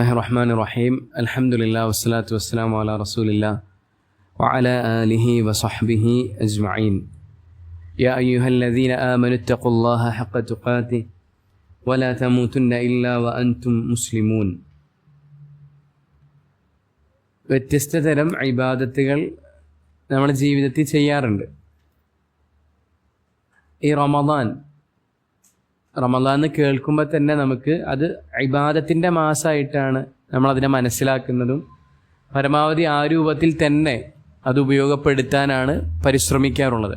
الله الرحمن الرحيم الحمد لله والصلاة والسلام على رسول الله وعلى آله وصحبه أجمعين يا أيها الذين آمنوا اتقوا الله حق تقاته ولا تموتن إلا وأنتم مسلمون വ്യത്യസ്ത തരം ഇബാദത്തുകൾ നമ്മുടെ ജീവിതത്തിൽ ചെയ്യാറുണ്ട് ഈ റമദാൻ റമദാൻ എന്ന് കേൾക്കുമ്പോൾ തന്നെ നമുക്ക് അത് ഇബാദത്തിന്റെ മാസമായിട്ടാണ് നമ്മളതിനെ മനസ്സിലാക്കുന്നതും പരമാവധി ആ രൂപത്തിൽ തന്നെ അത് ഉപയോഗപ്പെടുത്താനാണ് പരിശ്രമിക്കാറുള്ളത്.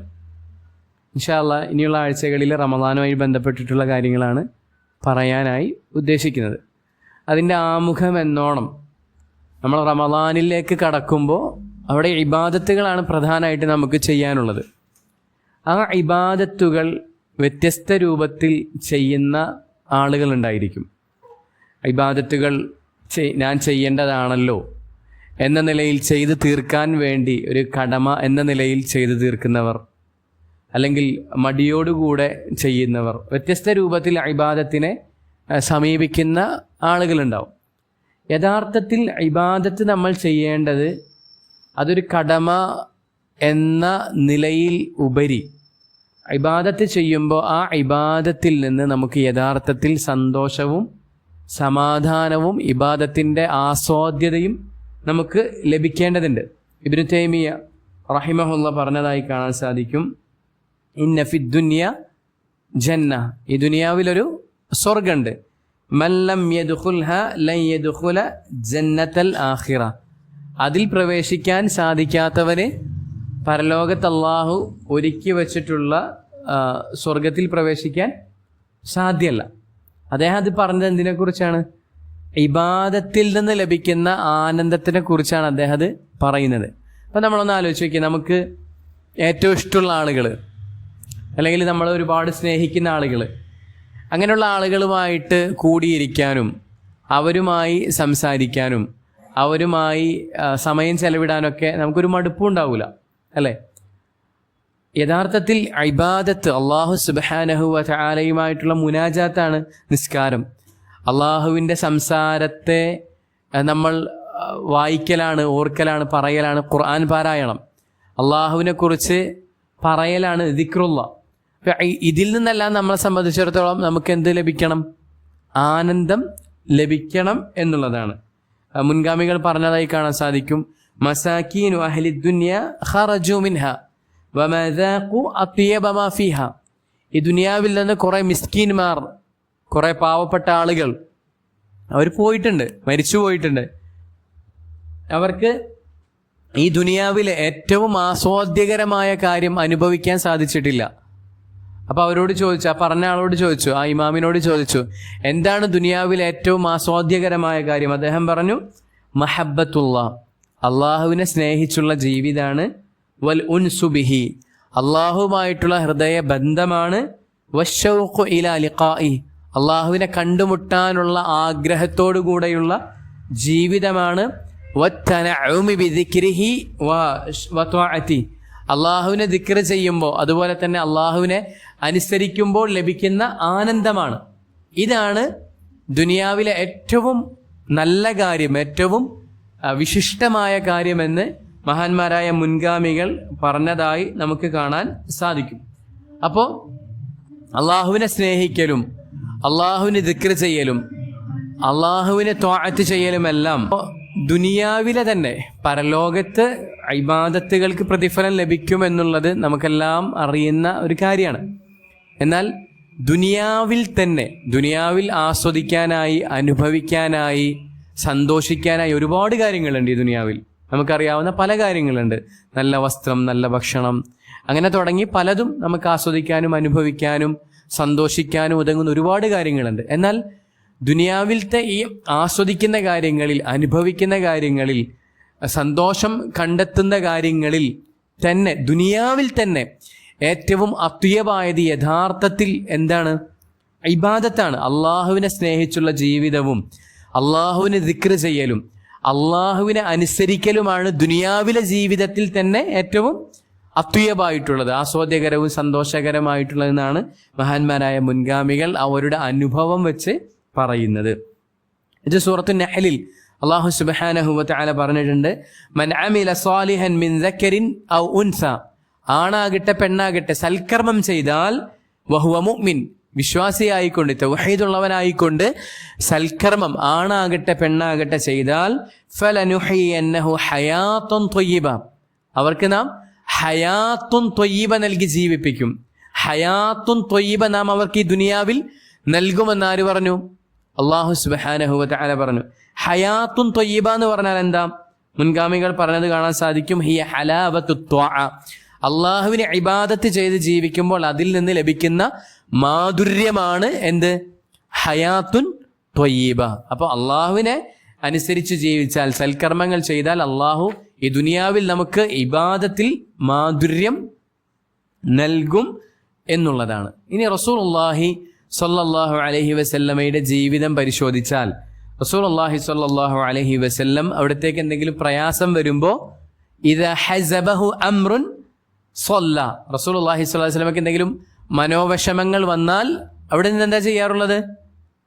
ഇൻഷാല്ല ഇനിയുള്ള ആഴ്ചകളിൽ റമദാനുമായി ബന്ധപ്പെട്ടിട്ടുള്ള കാര്യങ്ങളാണ് പറയാനായി ഉദ്ദേശിക്കുന്നത്. അതിന്റെ ആമുഖം എന്നോണം നമ്മൾ റമദാനിലേക്ക് കടക്കുമ്പോൾ അവിടെ ഇബാദത്തുകളാണ് പ്രധാനമായിട്ട് നമുക്ക് ചെയ്യാനുള്ളത്. ആ ഇബാദത്തുകൾ വ്യത്യസ്ത രൂപത്തിൽ ചെയ്യുന്ന ആളുകളുണ്ടായിരിക്കും. ഇബാദത്തുകൾ ഞാൻ ചെയ്യേണ്ടതാണല്ലോ എന്ന നിലയിൽ ചെയ്തു തീർക്കാൻ വേണ്ടി ഒരു കടമ എന്ന നിലയിൽ ചെയ്തു തീർക്കുന്നവർ അല്ലെങ്കിൽ മടിയോടുകൂടെ ചെയ്യുന്നവർ വ്യത്യസ്ത രൂപത്തിൽ ഇബാദത്തിനെ സമീപിക്കുന്ന ആളുകളുണ്ടാവും. യഥാർത്ഥത്തിൽ ഇബാദത്ത് നമ്മൾ ചെയ്യേണ്ടത് അതൊരു കടമ എന്ന നിലയിൽ ഉപരി ഇബാദത്ത് ചെയ്യുമ്പോൾ ആ ഇബാദത്തിൽ നിന്ന് നമുക്ക് യഥാർത്ഥത്തിൽ സന്തോഷവും സമാധാനവും ഇബാദത്തിന്റെ ആസ്വാദ്യതയും നമുക്ക് ലഭിക്കേണ്ടതുണ്ട്. ഇബിനു തൈമിയ റഹിമഹുല്ല പറഞ്ഞതായി കാണാൻ സാധിക്കും. ഇന്നഫിദ്ദുന്യ ജന്ന. ഈ ദുനിയാവിലൊരു സ്വർഗമുണ്ട് മല്ലം യദുഖുൽഹ ലൻ ജന്നത്തൽ ആഹിറ അതിൽ പ്രവേശിക്കാൻ സാധിക്കാത്തവന് പരലോകത്ത് അള്ളാഹു ഒരുക്കി വച്ചിട്ടുള്ള സ്വർഗത്തിൽ പ്രവേശിക്കാൻ സാധ്യമല്ല അദ്ദേഹം അത് പറഞ്ഞത് എന്തിനെക്കുറിച്ചാണ്? ഇബാദത്തിൽ നിന്ന് ലഭിക്കുന്ന ആനന്ദത്തിനെ കുറിച്ചാണ് അദ്ദേഹം അത് പറയുന്നത്. അപ്പം നമ്മളൊന്ന് ആലോചിച്ച് നോക്കിയാൽ നമുക്ക് ഏറ്റവും ഇഷ്ടമുള്ള ആളുകൾ അല്ലെങ്കിൽ നമ്മൾ ഒരുപാട് സ്നേഹിക്കുന്ന ആളുകൾ അങ്ങനെയുള്ള ആളുകളുമായിട്ട് കൂടിയിരിക്കാനും അവരുമായി സംസാരിക്കാനും അവരുമായി സമയം ചെലവിടാനൊക്കെ നമുക്കൊരു മടുപ്പും ഉണ്ടാവില്ല അല്ലേ? യഥാർത്ഥത്തിൽ ഇബാദത്ത് അള്ളാഹു സുബാനഹുവ ചാലയുമായിട്ടുള്ള മുനാജാത്താണ് നിസ്കാരം. അള്ളാഹുവിന്റെ സംസാരത്തെ നമ്മൾ വായിക്കലാണ് ഓർക്കലാണ് പറയലാണ് ഖുർആൻ പാരായണം. അള്ളാഹുവിനെക്കുറിച്ച് പറയലാണ് ദിക്റുള്ള. ഇതിൽ നിന്നെല്ലാം നമ്മളെ സംബന്ധിച്ചിടത്തോളം നമുക്ക് എന്ത് ലഭിക്കണം? ആനന്ദം ലഭിക്കണം എന്നുള്ളതാണ്. മുൻഗാമികൾ പറഞ്ഞതായി കാണാൻ സാധിക്കും. മസാക്കീനു അഹ്ലി ദുനിയ ഖറജു മിൻഹ. വമദാഖു അത്യബ മാ ഫീഹ. ഈ ദുനിയാവിൽ നിന്ന് കുറേ മിസ്കീൻമാർ കുറേ പാവപ്പെട്ട ആളുകൾ അവർ പോയിട്ടുണ്ട് മരിച്ചു പോയിട്ടുണ്ട്. അവർക്ക് ഈ ദുനിയാവിലെ ഏറ്റവും ആസ്വാദ്യകരമായ കാര്യം അനുഭവിക്കാൻ സാധിച്ചിട്ടില്ല. അപ്പോൾ അവരോട് ചോദിച്ചു ആ പറഞ്ഞ ആളോട് ചോദിച്ചു ആ ഇമാമിനോട് ചോദിച്ചു എന്താണ് ദുനിയാവിലെ ഏറ്റവും ആസ്വാദ്യകരമായ കാര്യം? അദ്ദേഹം പറഞ്ഞു മഹബത്തുള്ള അള്ളാഹുവിനെ സ്നേഹിച്ചുള്ള ജീവിതമാണ് വൽ ഉൻ സുബിഹി അള്ളാഹുമായിട്ടുള്ള ഹൃദയ ബന്ധമാണ്. വശൗഖു ഇല ലിഖായി അള്ളാഹുവിനെ കണ്ടുമുട്ടാനുള്ള ആഗ്രഹത്തോടു കൂടെയുള്ള ജീവിതമാണ്. അള്ളാഹുവിനെ ദിക്ര ചെയ്യുമ്പോൾ അതുപോലെ തന്നെ അള്ളാഹുവിനെ അനുസരിക്കുമ്പോൾ ലഭിക്കുന്ന ആനന്ദമാണ്. ഇതാണ് ദുനിയാവിലെ ഏറ്റവും നല്ല കാര്യം ഏറ്റവും വിശിഷ്ടമായ കാര്യമെന്ന് മഹാന്മാരായ മുൻഗാമികൾ പറഞ്ഞതായി നമുക്ക് കാണാൻ സാധിക്കും. അപ്പോൾ അള്ളാഹുവിനെ സ്നേഹിക്കലും അള്ളാഹുവിനെ ദിക്ര ചെയ്യലും അള്ളാഹുവിനെ തോഴത്ത് ചെയ്യലുമെല്ലാം ദുനിയാവിലെ തന്നെ പരലോകത്ത് ഇബാദത്തുകൾക്ക് പ്രതിഫലം ലഭിക്കും എന്നുള്ളത് നമുക്കെല്ലാം അറിയുന്ന ഒരു കാര്യമാണ്. എന്നാൽ ദുനിയാവിൽ തന്നെ ദുനിയാവിൽ ആസ്വദിക്കാനായി അനുഭവിക്കാനായി സന്തോഷിക്കാനായി ഒരുപാട് കാര്യങ്ങളുണ്ട് ഈ ദുനിയാവിൽ. നമുക്കറിയാവുന്ന പല കാര്യങ്ങളുണ്ട്. നല്ല വസ്ത്രം നല്ല ഭക്ഷണം. അങ്ങനെ തുടങ്ങി പലതും നമുക്ക് ആസ്വദിക്കാനും അനുഭവിക്കാനും സന്തോഷിക്കാനും ഉതങ്ങുന്ന ഒരുപാട് കാര്യങ്ങളുണ്ട്. എന്നാൽ ദുനിയാവിലത്തെ ഈ ആസ്വദിക്കുന്ന കാര്യങ്ങളിൽ അനുഭവിക്കുന്ന കാര്യങ്ങളിൽ സന്തോഷം കണ്ടെത്തുന്ന കാര്യങ്ങളിൽ തന്നെ ദുനിയാവിൽ തന്നെ ഏറ്റവും അത്യുയമായത് യഥാർത്ഥത്തിൽ എന്താണ്? ഇബാദത്താണ്. അള്ളാഹുവിനെ സ്നേഹിച്ചുള്ള ജീവിതവും അള്ളാഹുവിനെ ദിക്ര ചെയ്യലും അള്ളാഹുവിനെ അനുസരിക്കലുമാണ് ദുനിയാവിലെ ജീവിതത്തിൽ തന്നെ ഏറ്റവും അത്യുയമായിട്ടുള്ളത് ആസ്വാദ്യകരവും സന്തോഷകരമായിട്ടുള്ളതെന്നാണ് മഹാന്മാരായ മുൻഗാമികൾ അവരുടെ അനുഭവം വെച്ച് പറയുന്നത്. ഇത് സൂറത്തു നഹലിൽ അള്ളാഹു സുബ്ഹാനഹു വതആല പറഞ്ഞിട്ടുണ്ട് മൻ അമില സാലിഹൻ മിൻ ഔ ആണാകട്ടെ പെണ്ണാകട്ടെ സൽക്കർമ്മം ചെയ്താൽ മുഅ്മിൻ വിശ്വാസിയായിക്കൊണ്ട് തൗഹീദുള്ളവനായിക്കൊണ്ട് സൽക്കർമ്മം ആണാകട്ടെ പെണ്ണാകട്ടെ ചെയ്താൽ ഫലനുഹിയന്നഹു ഹയാത്തുൻ ത്വയ്യിബ അവർക്ക് നാം ഹയാത്തും തൊയ്യബ നൽകി ജീവിപ്പിക്കും. ഹയാത്തും തൊയ്യബ നാം അവർക്ക് ഈ ദുനിയാവിൽ നൽകുമെന്ന് ആര് പറഞ്ഞു? അള്ളാഹു സുബ്ഹാനഹു വതആല പറഞ്ഞു. ഹയാത്തും തൊയ്യബ എന്ന് പറഞ്ഞാൽ എന്താ? മുൻഗാമികൾ പറഞ്ഞത് കാണാൻ സാധിക്കും ഹിയ ഹലാവത്തു അള്ളാഹുവിനെ ഇബാദത്ത് ചെയ്ത് ജീവിക്കുമ്പോൾ അതിൽ നിന്ന് ലഭിക്കുന്ന മാധുര്യമാണ് എന്ത്? ഹയാത്തുൻ ത്വയ്യീബ. അപ്പോൾ അള്ളാഹുവിനെ അനുസരിച്ച് ജീവിച്ചാൽ സൽക്കർമ്മങ്ങൾ ചെയ്താൽ അള്ളാഹു ഈ ദുനിയാവിൽ നമുക്ക് ഇബാദത്തിൽ മാധുര്യം നൽകും എന്നുള്ളതാണ്. ഇനി റസൂൽ അള്ളാഹി സൊല്ലാഹു അലഹി വസല്ലമയുടെ ജീവിതം പരിശോധിച്ചാൽ റസൂൽ അള്ളാഹി സൊല്ലാഹു അലഹി വസല്ലം അവിടത്തേക്ക് എന്തെങ്കിലും പ്രയാസം വരുമ്പോൾ ഇത് ഹസബഹു അമ്രുൻ സൊല്ല റസൂൽ അള്ളാഹി സ്വല്ലാ വസ്ലമക്ക് എന്തെങ്കിലും മനോവിഷമങ്ങൾ വന്നാൽ അവിടെ നിന്ന് എന്താ ചെയ്യാറുള്ളത്?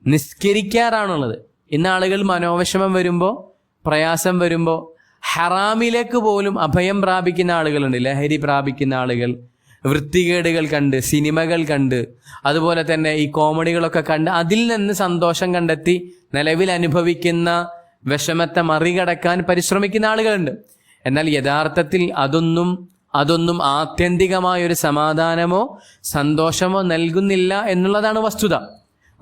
നിസ്കരിക്കാറാണുള്ളത്. ഇന്ന് ആളുകൾ മനോവിഷമം വരുമ്പോൾ പ്രയാസം വരുമ്പോൾ ഹറാമിലേക്ക് പോലും അഭയം പ്രാപിക്കുന്ന ആളുകളുണ്ട്. ലഹരി പ്രാപിക്കുന്ന ആളുകൾ വൃത്തികേടുകൾ കണ്ട് സിനിമകൾ കണ്ട് അതുപോലെ തന്നെ ഈ കോമഡികളൊക്കെ കണ്ട് അതിൽ നിന്ന് സന്തോഷം കണ്ടെത്തി നിലവിൽ അനുഭവിക്കുന്ന വിഷമത്തെ മറികടക്കാൻ പരിശ്രമിക്കുന്ന ആളുകളുണ്ട്. എന്നാൽ യഥാർത്ഥത്തിൽ അതൊന്നും അതൊന്നും ആത്യന്തികമായ ഒരു സമാധാനമോ സന്തോഷമോ നൽകുന്നില്ല എന്നുള്ളതാണ് വസ്തുത.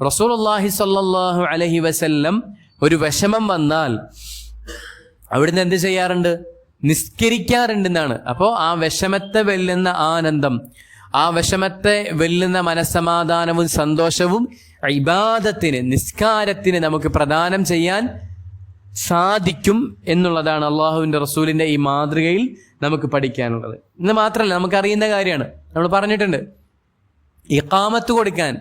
റസൂൽ അള്ളാഹി സല്ലാഹു അലഹി വസല്ലം ഒരു വിഷമം വന്നാൽ അവിടുന്ന് എന്ത് ചെയ്യാറുണ്ട്? നിസ്കരിക്കാറുണ്ടെന്നാണ്. അപ്പോൾ ആ വിഷമത്തെ വെല്ലുന്ന ആനന്ദം ആ വിഷമത്തെ വെല്ലുന്ന മനസ്സമാധാനവും സന്തോഷവും ഇബാദത്തിന് നിസ്കാരത്തിന് നമുക്ക് പ്രദാനം ചെയ്യാൻ സാധിക്കും എന്നുള്ളതാണ് അള്ളാഹുവിന്റെ റസൂലിന്റെ ഈ മാതൃകയിൽ നമുക്ക് പഠിക്കാനുള്ളത്. ഇന്ന് മാത്രമല്ല നമുക്കറിയുന്ന കാര്യമാണ്. നമ്മൾ പറഞ്ഞിട്ടുണ്ട് ഇക്കാമത്ത് കൊടുക്കാൻ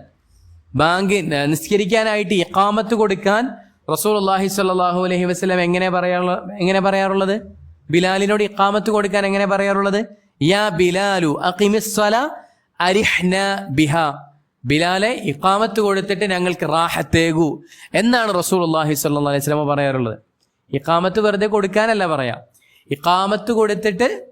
ബാങ്ക് നിസ്കരിക്കാനായിട്ട് ഇക്കാമത്ത് കൊടുക്കാൻ റസൂൽ അള്ളാഹി സ്വല്ലാഹു അലഹി വസ്ലം എങ്ങനെ പറയാറുള്ള എങ്ങനെ പറയാറുള്ളത്? ബിലാലിനോട് ഇക്കാമത്ത് കൊടുക്കാൻ എങ്ങനെ പറയാറുള്ളത്? യാ ബിലാലു അഖിമിസ്വല അരിഹ്ന ബിഹ. ബിലാലെ ഇക്കാമത്ത് കൊടുത്തിട്ട് ഞങ്ങൾക്ക് റാഹത്തേകു എന്നാണ് റസൂൽ അള്ളാഹി സ്വല്ലാ അലൈഹി സ്വലമ പറയാറുള്ളത്. ഇക്കാമത്ത് വെറുതെ കൊടുക്കാനല്ല പറയാം. ഇക്കാമത്ത് കൊടുത്തിട്ട്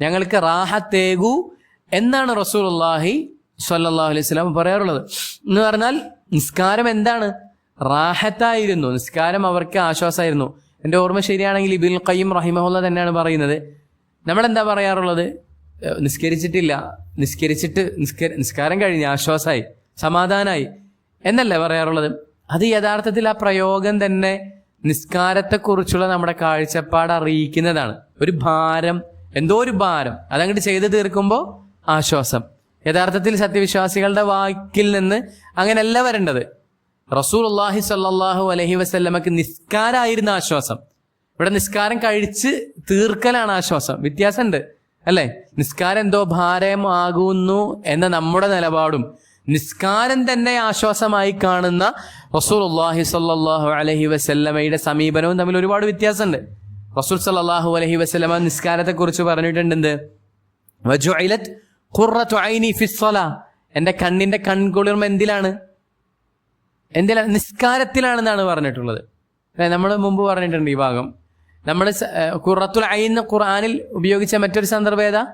ഞങ്ങൾക്ക് റാഹത്തേകു എന്നാണ് റസൂൽ അള്ളാഹി സ്വല്ലാഹു അലൈഹി സ്വലാം പറയാറുള്ളത്. എന്ന് പറഞ്ഞാൽ നിസ്കാരം എന്താണ്? റാഹത്തായിരുന്നു. നിസ്കാരം അവർക്ക് ആശ്വാസമായിരുന്നു. എന്റെ ഓർമ്മ ശരിയാണെങ്കിൽ ഇബിൽ ഖയ്യം റഹിമഹുല്ല തന്നെയാണ് പറയുന്നത്. നമ്മളെന്താ പറയാറുള്ളത്? നിസ്കരിച്ചിട്ടില്ല. നിസ്കരിച്ചിട്ട് നിസ്ക നിസ്കാരം കഴിഞ്ഞ് ആശ്വാസമായി സമാധാനമായി എന്നല്ലേ പറയാറുള്ളത്? അത് യഥാർത്ഥത്തിൽ ആ പ്രയോഗം തന്നെ നിസ്കാരത്തെക്കുറിച്ചുള്ള നമ്മുടെ കാഴ്ചപ്പാട് അറിയിക്കുന്നതാണ്. ഒരു ഭാരം എന്തോ ഒരു ഭാരം. അതങ്ങോട്ട് ചെയ്തു തീർക്കുമ്പോൾ ആശ്വാസം. യഥാർത്ഥത്തിൽ സത്യവിശ്വാസികളുടെ വാക്കിൽ നിന്ന് അങ്ങനെയല്ല വരേണ്ടത്. റസൂൽ അള്ളാഹി സല്ലാഹു അലഹി വസ്ല്ലമക്ക് നിസ്കാരമായിരുന്ന ആശ്വാസം. ഇവിടെ നിസ്കാരം കഴിച്ച് തീർക്കലാണ് ആശ്വാസം. വ്യത്യാസമുണ്ട് അല്ലേ? നിസ്കാരം എന്തോ ഭാരമാകുന്നു എന്ന നമ്മുടെ നിലപാടും നിസ്കാരം തന്നെ ആശ്വാസമായി കാണുന്ന റസൂൽ അള്ളാഹി സല്ലാഹു അലഹി വസ്ല്ലമയുടെ സമീപനവും തമ്മിൽ ഒരുപാട് വ്യത്യാസമുണ്ട്. റസൂൽ സല്ലാഹു അലഹി വസ്ലമ നിസ്കാരത്തെ കുറിച്ച് പറഞ്ഞിട്ടുണ്ട് എന്റെ കണ്ണിന്റെ കൺകുളിർമ എന്തിലാണ്? എന്തിലാണ് നിസ്കാരത്തിലാണെന്നാണ് പറഞ്ഞിട്ടുള്ളത്. നമ്മൾ മുമ്പ് പറഞ്ഞിട്ടുണ്ട് ഈ ഭാഗം. നമ്മൾ ഖുറത്തുൽ ഐൻ ഖുർആാനിൽ ഉപയോഗിച്ച മറ്റൊരു സന്ദർഭം ഏതാ?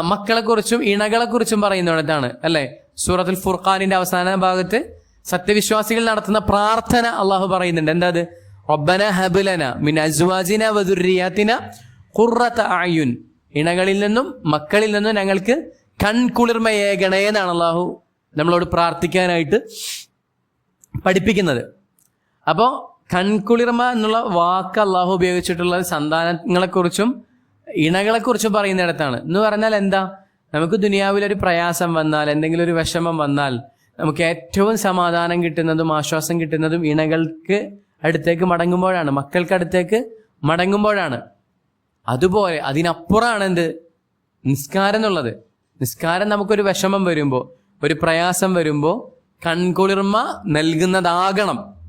മക്കളെക്കുറിച്ചും ഇണകളെക്കുറിച്ചും പറയുന്നിടത്താണ് അല്ലേ? സൂറത്തുൽ ഫുർഖാനിന്റെ അവസാന ഭാഗത്ത് സത്യവിശ്വാസികൾ നടത്തുന്ന പ്രാർത്ഥന അള്ളാഹു പറയുന്നുണ്ട്. എന്താ അത്? റബ്ബന ഹബുലന മിൻ അസ്വാജിന വദുരിയാത്തിന ഖുറത്ത ആയുൻ ഇണകളിൽ നിന്നും മക്കളിൽ നിന്നും ഞങ്ങൾക്ക് കൺകുളിർമയേകണേ എന്നാണ് അള്ളാഹു നമ്മളോട് പ്രാർത്ഥിക്കാനായിട്ട് പഠിപ്പിക്കുന്നത്. അപ്പോൾ കൺകുളിർമ എന്നുള്ള വാക്ക് അള്ളാഹു ഉപയോഗിച്ചിട്ടുള്ള സന്താനങ്ങളെക്കുറിച്ചും ഇണകളെക്കുറിച്ചും പറയുന്നിടത്താണ്. എന്ന് പറഞ്ഞാൽ എന്താ? നമുക്ക് ദുനിയാവിലൊരു പ്രയാസം വന്നാൽ എന്തെങ്കിലും ഒരു വിഷമം വന്നാൽ നമുക്ക് ഏറ്റവും സമാധാനം കിട്ടുന്നതും ആശ്വാസം കിട്ടുന്നതും ഇണകൾക്ക് അടുത്തേക്ക് മടങ്ങുമ്പോഴാണ്. മക്കൾക്ക് അടുത്തേക്ക് മടങ്ങുമ്പോഴാണ്. അതുപോലെ അതിനപ്പുറമാണ് എന്ത് നിസ്കാരം എന്നുള്ളത്. നിസ്കാരം നമുക്കൊരു വിഷമം വരുമ്പോൾ ഒരു പ്രയാസം വരുമ്പോൾ കൺകുളിർമ നൽകുന്നതാകണം.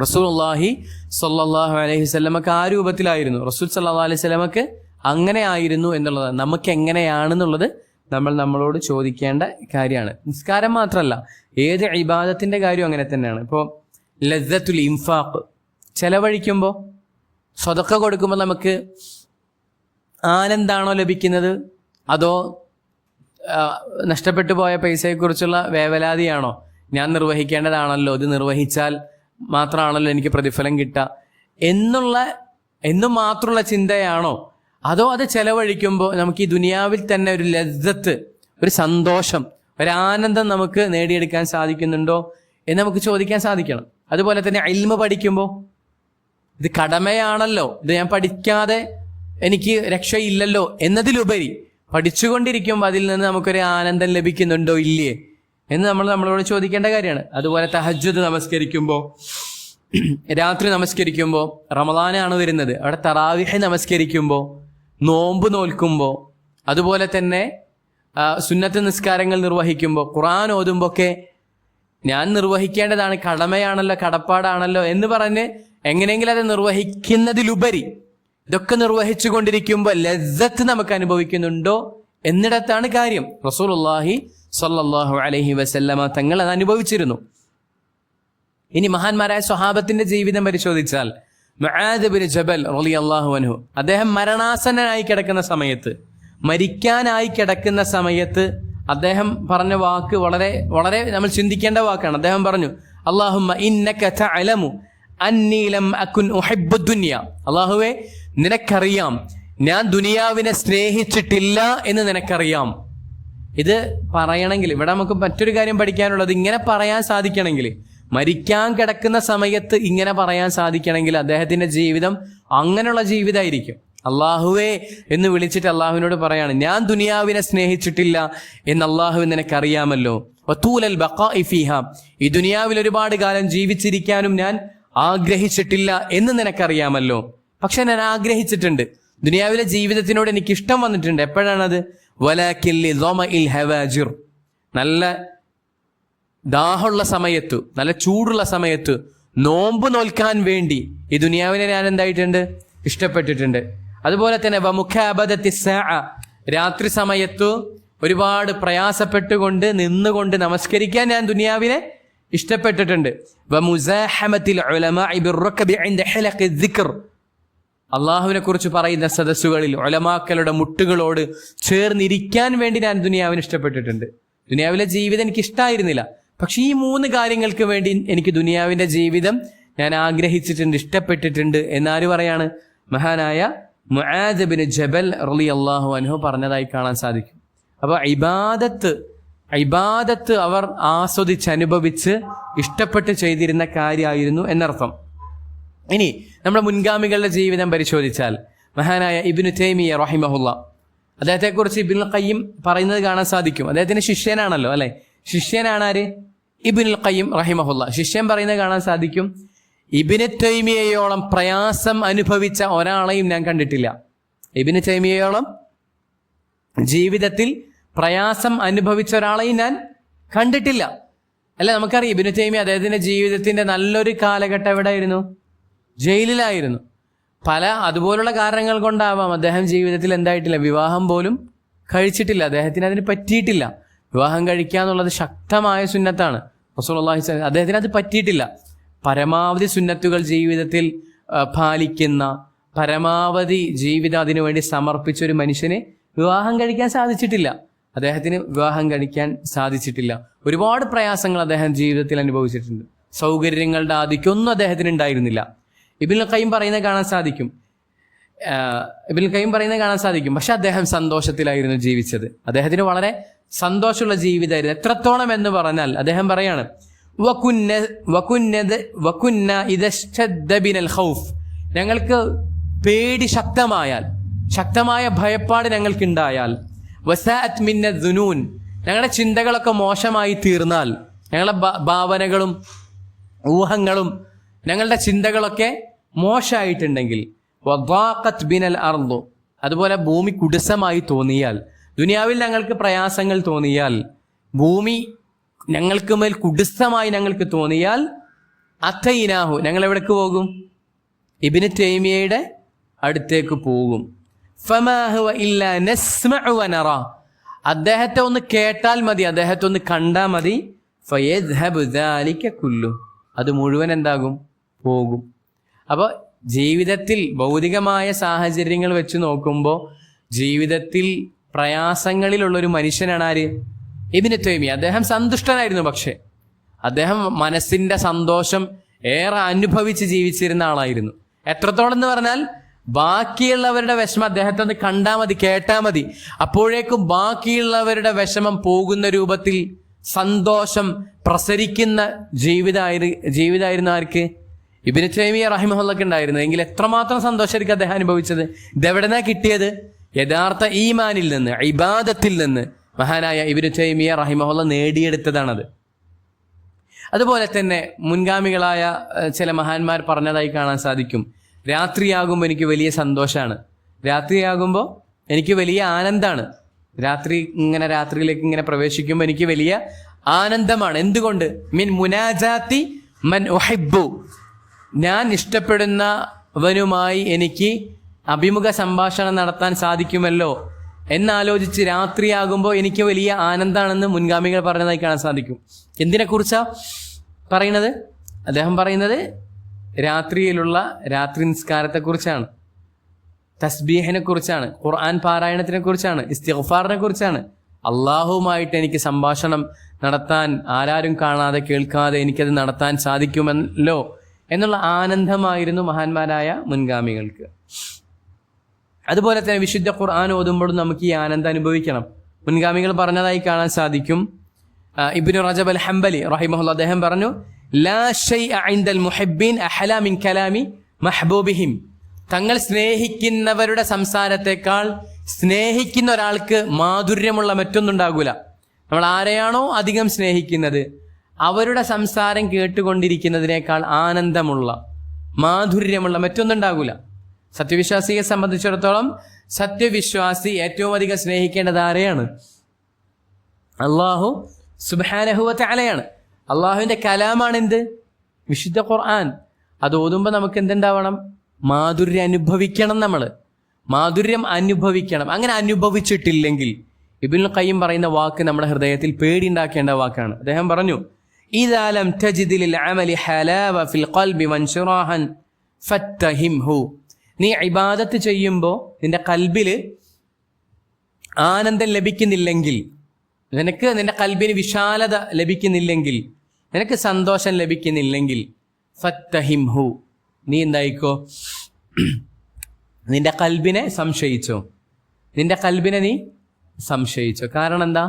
റസൂൽ അള്ളാഹി സല്ലാഹു അലൈഹി സ്വലമക്ക് ആ രൂപത്തിലായിരുന്നു. റസൂൽ സല്ലാ അലൈഹി സ്വലമക്ക് അങ്ങനെ ആയിരുന്നു എന്നുള്ളത്. നമുക്ക് എങ്ങനെയാണെന്നുള്ളത് നമ്മൾ നമ്മളോട് ചോദിക്കേണ്ട കാര്യമാണ്. നിസ്കാരം മാത്രമല്ല ഏത് ഇബാദത്തിന്റെ കാര്യം അങ്ങനെ തന്നെയാണ്. ഇപ്പോൾ ലദ്ദത്തുൽ ഇൻഫാഖ് ചെലവഴിക്കുമ്പോൾ സ്വതക്ക കൊടുക്കുമ്പോൾ നമുക്ക് ആനന്ദാണോ ലഭിക്കുന്നത്? അതോ നഷ്ടപ്പെട്ടു പോയ പൈസയെക്കുറിച്ചുള്ള വേവലാതിയാണോ? ഞാൻ നിർവഹിക്കേണ്ടതാണല്ലോ. ഇത് നിർവഹിച്ചാൽ മാത്രമാണല്ലോ എനിക്ക് പ്രതിഫലം കിട്ടുക. എന്നുള്ള എന്നും മാത്രമുള്ള ചിന്തയാണോ? അതോ അത് ചെലവഴിക്കുമ്പോൾ നമുക്ക് ഈ ദുനിയാവിൽ തന്നെ ഒരു ലജ്ജത്ത് ഒരു സന്തോഷം ഒരു ആനന്ദം നമുക്ക് നേടിയെടുക്കാൻ സാധിക്കുന്നുണ്ടോ എന്ന് നമുക്ക് ചോദിക്കാൻ സാധിക്കണം. അതുപോലെ തന്നെ അൽമ പഠിക്കുമ്പോൾ ഇത് കടമയാണല്ലോ ഇത് ഞാൻ പഠിക്കാതെ എനിക്ക് രക്ഷയില്ലല്ലോ എന്നതിലുപരി പഠിച്ചുകൊണ്ടിരിക്കുമ്പോൾ അതിൽ നിന്ന് നമുക്കൊരു ആനന്ദം ലഭിക്കുന്നുണ്ടോ ഇല്ലേ എന്ന് നമ്മൾ നമ്മളോട് ചോദിക്കേണ്ട കാര്യമാണ്. അതുപോലെ തഹജ്ജുദ് നമസ്കരിക്കുമ്പോൾ രാത്രി നമസ്കരിക്കുമ്പോൾ റമദാനാണ് വരുന്നത്. അവിടെ തറാവിഹ നമസ്കരിക്കുമ്പോൾ നോമ്പ് നോൽക്കുമ്പോൾ അതുപോലെ തന്നെ സുന്നത്ത് നിസ്കാരങ്ങൾ നിർവഹിക്കുമ്പോൾ ഖുറാൻ ഓതുമ്പോൾ ഒക്കെ ഞാൻ നിർവഹിക്കേണ്ടതാണ്. കടമയാണല്ലോ കടപ്പാടാണല്ലോ എന്ന് പറഞ്ഞ് എങ്ങനെയെങ്കിലും അത് നിർവഹിക്കുന്നതിലുപരി ഇതൊക്കെ നിർവഹിച്ചു കൊണ്ടിരിക്കുമ്പോൾ ലജ്ജത്ത് നമുക്ക് അനുഭവിക്കുന്നുണ്ടോ എന്നിടത്താണ് കാര്യം. റസൂലുള്ളാഹി സ്വല്ലല്ലാഹു അലൈഹി വസല്ലമ തങ്ങൾ അത് അനുഭവിച്ചിരുന്നു. ഇനി മഹാന്മാരായ സ്വഹാബത്തിന്റെ ജീവിതം പരിശോധിച്ചാൽ ജബൽ റളിയല്ലാഹു അൻഹു അദ്ദേഹം മരണാസന്നനായി കിടക്കുന്ന സമയത്ത് മരിക്കാനായി കിടക്കുന്ന സമയത്ത് അദ്ദേഹം പറഞ്ഞ വാക്ക് വളരെ വളരെ നമ്മൾ ചിന്തിക്കേണ്ട വാക്കാണ്. അദ്ദേഹം പറഞ്ഞു അള്ളാഹുമ്മ അള്ളാഹുവേ നിനക്കറിയാം ഞാൻ ദുനിയാവിനെ സ്നേഹിച്ചിട്ടില്ല എന്ന് നിനക്കറിയാം. ഇത് പറയണമെങ്കിൽ ഇവിടെ നമുക്ക് മറ്റൊരു കാര്യം പഠിക്കാനുള്ളത് ഇങ്ങനെ പറയാൻ സാധിക്കണമെങ്കിൽ മരിക്കാൻ കിടക്കുന്ന സമയത്ത് ഇങ്ങനെ പറയാൻ സാധിക്കണമെങ്കിൽ അദ്ദേഹത്തിന്റെ ജീവിതം അങ്ങനെയുള്ള ജീവിതമായിരിക്കും. അള്ളാഹുവേ എന്ന് വിളിച്ചിട്ട് അള്ളാഹുവിനോട് പറയാണ് ഞാൻ ദുനിയാവിനെ സ്നേഹിച്ചിട്ടില്ല എന്ന് അള്ളാഹു നിനക്കറിയാമല്ലോ. വത്തൂലൽ ബഖാഇ ഇഫിഹ ഈ ദുനിയാവിൽ ഒരുപാട് കാലം ജീവിച്ചിരിക്കാനും ഞാൻ ആഗ്രഹിച്ചിട്ടില്ല എന്ന് നിനക്കറിയാമല്ലോ. പക്ഷെ ഞാൻ ആഗ്രഹിച്ചിട്ടുണ്ട്. ദുനിയാവിലെ ജീവിതത്തിനോട് എനിക്ക് ഇഷ്ടം വന്നിട്ടുണ്ട്. എപ്പോഴാണത്? വലാക്കില്ലി ദോമഇൽ ഹവാജിർ. നല്ല ദാഹമുള്ള സമയത്ത് നല്ല ചൂടുള്ള സമയത്ത് നോമ്പ് നോൽക്കാൻ വേണ്ടി ഈ ദുനിയാവിനെ ഞാൻ എന്തായിട്ടുണ്ട്? ഇഷ്ടപ്പെട്ടിട്ടുണ്ട്. അതുപോലെ തന്നെ വമുഖാബദത്തി രാത്രി സമയത്ത് ഒരുപാട് പ്രയാസപ്പെട്ടുകൊണ്ട് നിന്നുകൊണ്ട് നമസ്കരിക്കാൻ ഞാൻ ദുനിയാവിനെ ഇഷ്ടപ്പെട്ടിട്ടുണ്ട്. അള്ളാഹുവിനെ കുറിച്ച് പറയുന്ന സദസ്സുകളിൽ ഒലമാക്കളുടെ മുട്ടുകളോട് ചേർന്നിരിക്കാൻ വേണ്ടി ഞാൻ ദുനിയാവിന് ഇഷ്ടപ്പെട്ടിട്ടുണ്ട്. ദുനിയാവിലെ ജീവിതം എനിക്ക് ഇഷ്ടമായിരുന്നില്ല പക്ഷെ ഈ മൂന്ന് കാര്യങ്ങൾക്ക് വേണ്ടി എനിക്ക് ദുനിയാവിന്റെ ജീവിതം ഞാൻ ആഗ്രഹിച്ചിട്ടുണ്ട് ഇഷ്ടപ്പെട്ടിട്ടുണ്ട് എന്നാര് പറയാണ്? മഹാനായ മുആദ് ജബൽ റലി അള്ളാഹു അനുഹു പറഞ്ഞതായി കാണാൻ സാധിക്കും. അപ്പൊ ഇബാദത്ത് ഇബാദത്ത് അവർ ആസ്വദിച്ച് അനുഭവിച്ച് ഇഷ്ടപ്പെട്ട് ചെയ്തിരുന്ന കാര്യമായിരുന്നു എന്നർത്ഥം. ഇനി നമ്മുടെ മുൻഗാമികളുടെ ജീവിതം പരിശോധിച്ചാൽ മഹാനായ ഇബിനു തൈമിയ റഹിമഹുല്ല. അദ്ദേഹത്തെക്കുറിച്ച് ഇബിൻ ഖയ്യിം പറയുന്നത് കാണാൻ സാധിക്കും. അദ്ദേഹത്തിന്റെ ശിഷ്യനാണല്ലോ അല്ലെ? ശിഷ്യനാണ് ആര്? ഇബിനുൽ ഖയ്യിം റഹിമഹുല്ല. ശിഷ്യൻ പറയുന്നത് കാണാൻ സാധിക്കും. ഇബിന് തൈമിയയോളം പ്രയാസം അനുഭവിച്ച ഒരാളെയും ഞാൻ കണ്ടിട്ടില്ല. ഇബിന് തൈമിയയോളം ജീവിതത്തിൽ പ്രയാസം അനുഭവിച്ച ഒരാളെയും ഞാൻ കണ്ടിട്ടില്ല. അല്ല നമുക്കറിയാം ഇബിനു തൈമി അദ്ദേഹത്തിന്റെ ജീവിതത്തിന്റെ നല്ലൊരു കാലഘട്ടം എവിടെയായിരുന്നു? ജയിലിലായിരുന്നു. പല അതുപോലുള്ള കാരണങ്ങൾ കൊണ്ടാവാം അദ്ദേഹം ജീവിതത്തിൽ എന്തായിട്ടില്ല. വിവാഹം പോലും കഴിച്ചിട്ടില്ല. അദ്ദേഹത്തിന് അതിന് പറ്റിയിട്ടില്ല. വിവാഹം കഴിക്കുക എന്നുള്ളത് ശക്തമായ സുന്നത്താണ്. റസൂലുള്ളാഹി അദ്ദേഹത്തിന് അത് പറ്റിയിട്ടില്ല. പരമാവധി സുന്നത്തുകൾ ജീവിതത്തിൽ പാലിക്കുന്ന പരമാവധി ജീവിതം അതിനുവേണ്ടി സമർപ്പിച്ച ഒരു മനുഷ്യന് വിവാഹം കഴിക്കാൻ സാധിച്ചിട്ടില്ല. അദ്ദേഹത്തിന് വിവാഹം കഴിക്കാൻ സാധിച്ചിട്ടില്ല. ഒരുപാട് പ്രയാസങ്ങൾ അദ്ദേഹം ജീവിതത്തിൽ അനുഭവിച്ചിട്ടുണ്ട്. സൗകര്യങ്ങളുടെ ആധിക്യമൊന്നും അദ്ദേഹത്തിന് ഉണ്ടായിരുന്നില്ല. ഇബിൻ ഖൈം പറയുന്നത് കാണാൻ സാധിക്കും. ഇബിൻ ഖൈം പറയുന്നത് കാണാൻ സാധിക്കും. പക്ഷെ അദ്ദേഹം സന്തോഷത്തിലായിരുന്നു ജീവിച്ചത്. അദ്ദേഹത്തിന് വളരെ സന്തോഷമുള്ള ജീവിതമായിരുന്നു. എത്രത്തോളം എന്ന് പറഞ്ഞാൽ അദ്ദേഹം പറയാണ് ഞങ്ങൾക്ക് പേടി ശക്തമായാൽ ശക്തമായ ഭയപ്പാട് മിന്ന ദുനൂൻ ഞങ്ങളുടെ ചിന്തകളൊക്കെ മോശമായി തീർന്നാൽ ഞങ്ങളുടെ ഭാവനകളും ഊഹങ്ങളും ഞങ്ങളുടെ ചിന്തകളൊക്കെ മോശമായിട്ടുണ്ടെങ്കിൽ വദാഖത്ത് ബിനൽ അർദു അതുപോലെ ഭൂമി കുടിസമായി തോന്നിയാൽ ദുനിയാവിൽ ഞങ്ങൾക്ക് പ്രയാസങ്ങൾ തോന്നിയാൽ ഭൂമി ഞങ്ങൾക്ക് മേൽ കുടിസമായി ഞങ്ങൾക്ക് തോന്നിയാൽ അത്തയിനാഹു ഞങ്ങൾ എവിടേക്ക് പോകും? ഇബിന് തേമിയയുടെ അടുത്തേക്ക് പോകും. അദ്ദേഹത്തെ ഒന്ന് കേട്ടാൽ മതി അദ്ദേഹത്തെ ഒന്ന് കണ്ടാൽ മതി. അത് മുഴുവൻ എന്താകും? പോകും. അപ്പോൾ ജീവിതത്തിൽ ഭൗതികമായ സാഹചര്യങ്ങൾ വെച്ച് നോക്കുമ്പോൾ ജീവിതത്തിൽ പ്രയാസങ്ങളിലുള്ള ഒരു മനുഷ്യനാണ് ആര്? ഇബിന് അദ്ദേഹം സന്തുഷ്ടനായിരുന്നു പക്ഷേ. അദ്ദേഹം മനസ്സിന്റെ സന്തോഷം ഏറെ അനുഭവിച്ച് ജീവിച്ചിരുന്ന ആളായിരുന്നു. എത്രത്തോളം എന്ന് പറഞ്ഞാൽ ബാക്കിയുള്ളവരുടെ വിഷമം അദ്ദേഹത്തെ ഒന്ന് കണ്ടാൽ മതി കേട്ടാൽ മതി. അപ്പോഴേക്കും ബാക്കിയുള്ളവരുടെ വിഷമം പോകുന്ന രൂപത്തിൽ സന്തോഷം പ്രസരിക്കുന്ന ജീവിതമായി ജീവിതമായിരുന്നു ആർക്ക്? ഇബിന് തൈമിയ റഹിമഹുള്ളക്ക് ഉണ്ടായിരുന്നു. എങ്കിൽ എത്രമാത്രം സന്തോഷമായിരിക്കും അദ്ദേഹം അനുഭവിച്ചത്? ഇതെവിടെന്നാ കിട്ടിയത്? യഥാർത്ഥ ഈമാനിൽ നിന്ന് ഇബാദത്തിൽ നിന്ന് മഹാനായ ഇബിന് തൈമിയ റഹിമഹുല്ല നേടിയെടുത്തതാണത്. അതുപോലെ തന്നെ മുൻഗാമികളായ ചില മഹാന്മാർ പറഞ്ഞതായി കാണാൻ സാധിക്കും. രാത്രിയാകുമ്പോൾ എനിക്ക് വലിയ സന്തോഷമാണ് രാത്രിയാകുമ്പോൾ എനിക്ക് വലിയ ആനന്ദമാണ് രാത്രി ഇങ്ങനെ രാത്രിയിലേക്ക് ഇങ്ങനെ പ്രവേശിക്കുമ്പോൾ എനിക്ക് വലിയ ആനന്ദമാണ്. എന്തുകൊണ്ട്? മീൻ മുനാജാത്തി മൻ ഒഹൈബു ഞാൻ ഇഷ്ടപ്പെടുന്നവനുമായി എനിക്ക് അഭിമുഖ സംഭാഷണം നടത്താൻ സാധിക്കുമല്ലോ എന്നാലോചിച്ച് രാത്രിയാകുമ്പോൾ എനിക്ക് വലിയ ആനന്ദമാണെന്ന് മുൻഗാമികൾ പറഞ്ഞതായി കാണാൻ സാധിക്കും. എന്തിനെക്കുറിച്ചാ പറയുന്നത്? അദ്ദേഹം പറയുന്നത് രാത്രിയിലുള്ള രാത്രി നിസ്കാരത്തെക്കുറിച്ചാണ്. തസ്ബീഹിനെ കുറിച്ചാണ് ഖുർആൻ പാരായണത്തിനെ കുറിച്ചാണ് ഇസ്തിഫാറിനെ കുറിച്ചാണ് അള്ളാഹുവുമായിട്ട് എനിക്ക് സംഭാഷണം നടത്താൻ ആരാരും കാണാതെ കേൾക്കാതെ എനിക്കത് നടത്താൻ സാധിക്കുമല്ലോ എന്നുള്ള ആനന്ദമായിരുന്നു മഹാന്മാരായ മുൻഗാമികൾക്ക്. അതുപോലെ തന്നെ വിശുദ്ധ ഖുർആൻ ഓതുമ്പോഴും നമുക്ക് ഈ ആനന്ദം അനുഭവിക്കണം. മുൻഗാമികൾ പറഞ്ഞതായി കാണാൻ സാധിക്കും. ഇബ്നു റജബ് അൽ ഹംബലി റഹിമഹുല്ല അദ്ദേഹം പറഞ്ഞു ലാ കലാമി മഹബൂബിഹിം. തങ്ങൾ സ്നേഹിക്കുന്നവരുടെ സംസാരത്തെക്കാൾ സ്നേഹിക്കുന്ന ഒരാൾക്ക് മാധുര്യമുള്ള മറ്റൊന്നുണ്ടാകൂല. നമ്മൾ ആരെയാണോ അധികം സ്നേഹിക്കുന്നത്? അവരുടെ സംസാരം കേട്ടുകൊണ്ടിരിക്കുന്നതിനേക്കാൾ ആനന്ദമുള്ള മാധുര്യമുള്ള മറ്റൊന്നുണ്ടാകൂല. സത്യവിശ്വാസിയെ സംബന്ധിച്ചിടത്തോളം സത്യവിശ്വാസി ഏറ്റവും അധികം സ്നേഹിക്കേണ്ടത് ആരെയാണ്? അള്ളാഹു സുബാനഹുവത്തെ അലയാണ് അള്ളാഹുവിന്റെ കലാമാണ് എന്ത് വിശുദ്ധ ഖുർആൻ. അത് ഓതുമ്പോൾ നമുക്ക് എന്തുണ്ടാവണം? മാധുര്യം അനുഭവിക്കണം നമ്മൾ മാധുര്യം അനുഭവിക്കണം. അങ്ങനെ അനുഭവിച്ചിട്ടില്ലെങ്കിൽ ഇബിൻ കയ്യും പറയുന്ന വാക്ക് നമ്മുടെ ഹൃദയത്തിൽ പേടിയുണ്ടാക്കേണ്ട വാക്കാണ്. അദ്ദേഹം പറഞ്ഞു ഇദാലം തജിദിലിൽ അമലി ഹലാവ ഫിൽ ഖൽബി വൻശിറാഹൻ فاتهمه നീ ഇബാദത്ത് ചെയ്യുമ്പോൾ നിന്റെ കൽബിൽ ആനന്ദം ലഭിക്കുന്നില്ലെങ്കിൽ നിനക്ക് നിന്റെ കൽബിന് വിശാലത ലഭിക്കുന്നില്ലെങ്കിൽ നിനക്ക് സന്തോഷം ലഭിക്കുന്നില്ലെങ്കിൽ ഫത്തഹിംഹു. നീ എന്തായിക്കോ? നിന്റെ കൽബിനെ സംശയിച്ചോ? നിന്റെ കൽബിനെ നീ സംശയിച്ചോ? കാരണം എന്താ?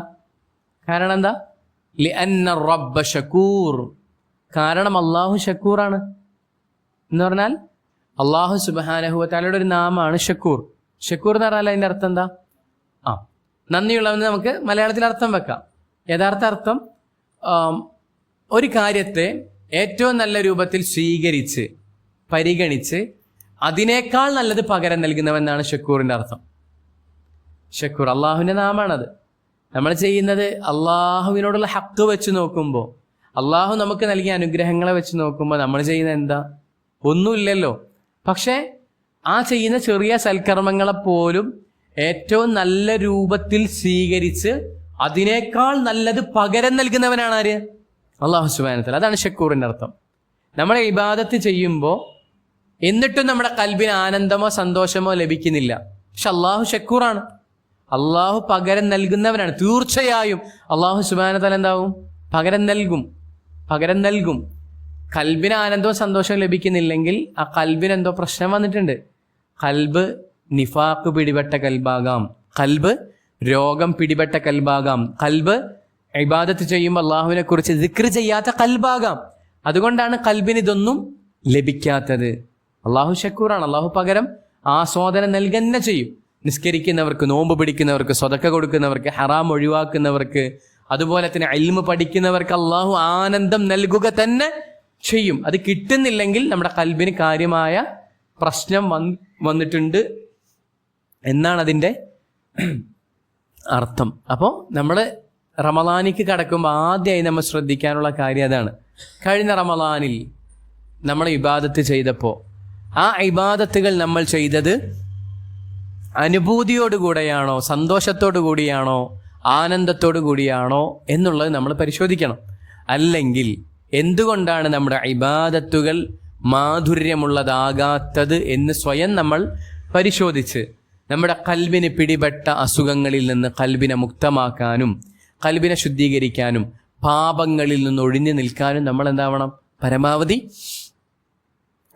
കാരണം എന്താ? റബ്ബ ഷക്കൂർ കാരണം അള്ളാഹു ഷക്കൂറാണ് എന്ന് പറഞ്ഞാൽ അള്ളാഹു സുബാനഹുവത്താലയുടെ ഒരു നാമാണ് ഷക്കൂർ ഷക്കൂർ എന്ന് പറഞ്ഞാൽ അതിന്റെ അർത്ഥം എന്താ? ആ നന്ദിയുള്ളവന് നമുക്ക് മലയാളത്തിൽ അർത്ഥം വെക്കാം. യഥാർത്ഥ അർത്ഥം ഒരു കാര്യത്തെ ഏറ്റവും നല്ല രൂപത്തിൽ സ്വീകരിച്ച് പരിഗണിച്ച് അതിനേക്കാൾ നല്ലത് പകരം നൽകുന്നവെന്നാണ് ഷക്കൂറിന്റെ അർത്ഥം. ഷക്കൂർ അള്ളാഹുവിന്റെ നാമാണത്. നമ്മൾ ചെയ്യുന്നത് അള്ളാഹുവിനോടുള്ള ഹക്ക് വെച്ച് നോക്കുമ്പോൾ അള്ളാഹു നമുക്ക് നൽകിയ അനുഗ്രഹങ്ങളെ വെച്ച് നോക്കുമ്പോൾ നമ്മൾ ചെയ്യുന്നത് എന്താ? ഒന്നുമില്ലല്ലോ. പക്ഷേ ആ ചെയ്യുന്ന ചെറിയ സൽക്കർമ്മങ്ങളെ പോലും ഏറ്റവും നല്ല രൂപത്തിൽ സ്വീകരിച്ച് അതിനേക്കാൾ നല്ലത് പകരം നൽകുന്നവനാണ് ആര്? അള്ളാഹു സുബാനത്തിൽ അതാണ് ഷക്കൂറിന്റെ അർത്ഥം. നമ്മൾ ഇബാദത്ത് ചെയ്യുമ്പോൾ എന്നിട്ടും നമ്മുടെ കൽബിന് ആനന്ദമോ സന്തോഷമോ ലഭിക്കുന്നില്ല. പക്ഷെ അള്ളാഹു ഷക്കൂറാണ് അള്ളാഹു പകരം നൽകുന്നവനാണ്. തീർച്ചയായും അള്ളാഹു സുബാനത്തല എന്താവും? പകരം നൽകും. പകരം നൽകും. കൽബിന് ആനന്ദവും സന്തോഷവും ലഭിക്കുന്നില്ലെങ്കിൽ ആ കൽബിന് എന്തോ പ്രശ്നം വന്നിട്ടുണ്ട്. കൽബ് നിഫാക്ക് പിടിപെട്ട കൽബാകാം. കൽബ് രോഗം പിടിപെട്ട കൽബാകാം. കൽബ് ഇബാദത്ത് ചെയ്യുമ്പോൾ അള്ളാഹുവിനെ കുറിച്ച് ദിക്ർ ചെയ്യാത്ത കൽബാകാം. അതുകൊണ്ടാണ് കൽബിന് ഇതൊന്നും ലഭിക്കാത്തത്. അള്ളാഹു ഷക്കൂറാണ്. അള്ളാഹു പകരം ആസ്വാദനം നൽകുന്ന ചെയ്യും. നിസ്കരിക്കുന്നവർക്ക് നോമ്പ് പിടിക്കുന്നവർക്ക് സ്വതക്ക കൊടുക്കുന്നവർക്ക് ഹറാം ഒഴിവാക്കുന്നവർക്ക് അതുപോലെ തന്നെ അൽമ പഠിക്കുന്നവർക്ക് അള്ളാഹു ആനന്ദം നൽകുക തന്നെ ചെയ്യും. അത് കിട്ടുന്നില്ലെങ്കിൽ നമ്മുടെ കൽബിന് കാര്യമായ പ്രശ്നം വന്ന് വന്നിട്ടുണ്ട് എന്നാണ് അതിന്റെ അർത്ഥം. അപ്പോൾ നമ്മൾ റമദാനിക്ക് കടക്കുമ്പോൾ ആദ്യമായി നമ്മൾ ശ്രദ്ധിക്കാനുള്ള കാര്യം അതാണ്. കഴിഞ്ഞ റമദാനിൽ നമ്മൾ ഇബാദത്ത് ചെയ്തപ്പോൾ ആ ഇബാദത്തുകൾ നമ്മൾ ചെയ്തത് അനുഭൂതിയോടുകൂടെയാണോ സന്തോഷത്തോടു കൂടിയാണോ ആനന്ദത്തോടു കൂടിയാണോ എന്നുള്ളത് നമ്മൾ പരിശോധിക്കണം. അല്ലെങ്കിൽ എന്തുകൊണ്ടാണ് നമ്മുടെ ഇബാദത്തുകൾ മാധുര്യമുള്ളതാകാത്തത് എന്ന് സ്വയം നമ്മൾ പരിശോധിച്ച് നമ്മുടെ കൽബിന് പിടിപെട്ട അസുഖങ്ങളിൽ നിന്ന് കൽബിനെ മുക്തമാക്കാനും കൽബിനെ ശുദ്ധീകരിക്കാനും പാപങ്ങളിൽ നിന്ന് ഒഴിഞ്ഞു നിൽക്കാനും നമ്മൾ എന്താവണം? പരമാവധി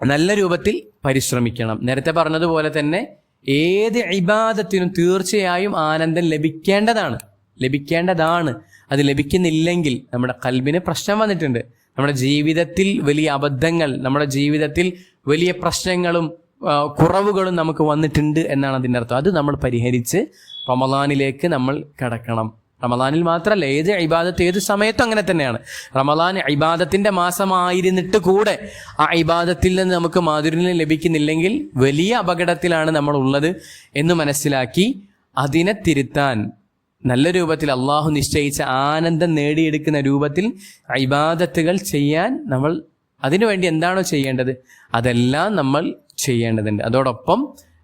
നല്ല രൂപത്തിൽ പരിശ്രമിക്കണം. നേരത്തെ പറഞ്ഞതുപോലെ തന്നെ ഏത് ഇബാദത്തിനും തീർച്ചയായും ആനന്ദം ലഭിക്കേണ്ടതാണ്. ലഭിക്കേണ്ടതാണ്. അത് ലഭിക്കുന്നില്ലെങ്കിൽ നമ്മുടെ കൽബിന് പ്രശ്നം വന്നിട്ടുണ്ട്. നമ്മുടെ ജീവിതത്തിൽ വലിയ അബദ്ധങ്ങൾ നമ്മുടെ ജീവിതത്തിൽ വലിയ പ്രശ്നങ്ങളും കുറവുകളും നമുക്ക് വന്നിട്ടുണ്ട് എന്നാണ് അതിന്റെ അർത്ഥം. അത് നമ്മൾ പരിഹരിച്ച് റമദാനിലേക്ക് നമ്മൾ കടക്കണം. റമദാനിൽ മാത്രമല്ല ഏത് ഇബാദത്ത് ഏത് സമയത്തും അങ്ങനെ തന്നെയാണ്. റമദാൻ ഇബാദത്തിന്റെ മാസമായിരുന്നിട്ട് കൂടെ ആ ഇബാദത്തിൽ നിന്ന് നമുക്ക് മാധുര്യം ലഭിക്കുന്നില്ലെങ്കിൽ വലിയ അപകടത്തിലാണ് നമ്മൾ ഉള്ളത് എന്ന് മനസ്സിലാക്കി അതിനെ തിരുത്താൻ നല്ല രൂപത്തിൽ അള്ളാഹു നിശ്ചയിച്ച ആനന്ദം നേടിയെടുക്കുന്ന രൂപത്തിൽ ഇബാദത്തുകൾ ചെയ്യാൻ നമ്മൾ അതിനുവേണ്ടി എന്താണോ ചെയ്യേണ്ടത്? അതെല്ലാം നമ്മൾ ചെയ്യേണ്ടതുണ്ട്. അതോടൊപ്പം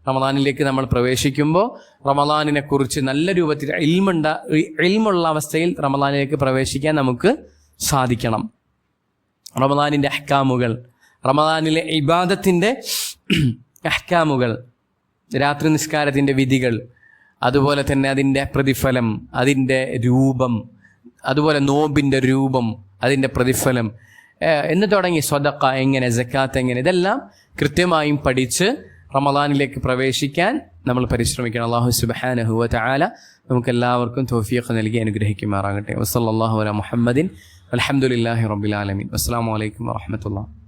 റമദാനിലേക്ക് നമ്മൾ പ്രവേശിക്കുമ്പോൾ റമദാനിനെ കുറിച്ച് നല്ല രൂപത്തിൽ ഇൽമുണ്ട ഇൽമുള്ള അവസ്ഥയിൽ റമദാനിലേക്ക് പ്രവേശിക്കാൻ നമുക്ക് സാധിക്കണം. റമദാനിന്റെ അഹ്കാമുകൾ റമദാനിലെ ഇബാദത്തിന്റെ അഹ്കാമുകൾ രാത്രി നിസ്കാരത്തിന്റെ വിധികൾ അതുപോലെ തന്നെ അതിന്റെ പ്രതിഫലം അതിന്റെ രൂപം അതുപോലെ നോമ്പിന്റെ രൂപം അതിന്റെ പ്രതിഫലം എന്ന് തുടങ്ങി സ്വതക്ക എങ്ങനെ ജക്കാത്ത് എങ്ങനെ ഇതെല്ലാം കൃത്യമായും പഠിച്ച് റമദാനിലേക്ക് പ്രവേശിക്കാൻ നമ്മൾ പരിശ്രമിക്കണം. അള്ളാഹു സുബാനഹുവ ആല നമുക്ക് എല്ലാവർക്കും തോഫിയൊക്കെ നൽകി അനുഗ്രഹിക്കുമാറാകട്ടെ. വസല്ലാഹു അല മുഹമ്മദിൻ. അലഹമുല്ലാഹി റബിലാലമീൻ അസ്സാം വലൈക്കും വാഹമത്തുള്ള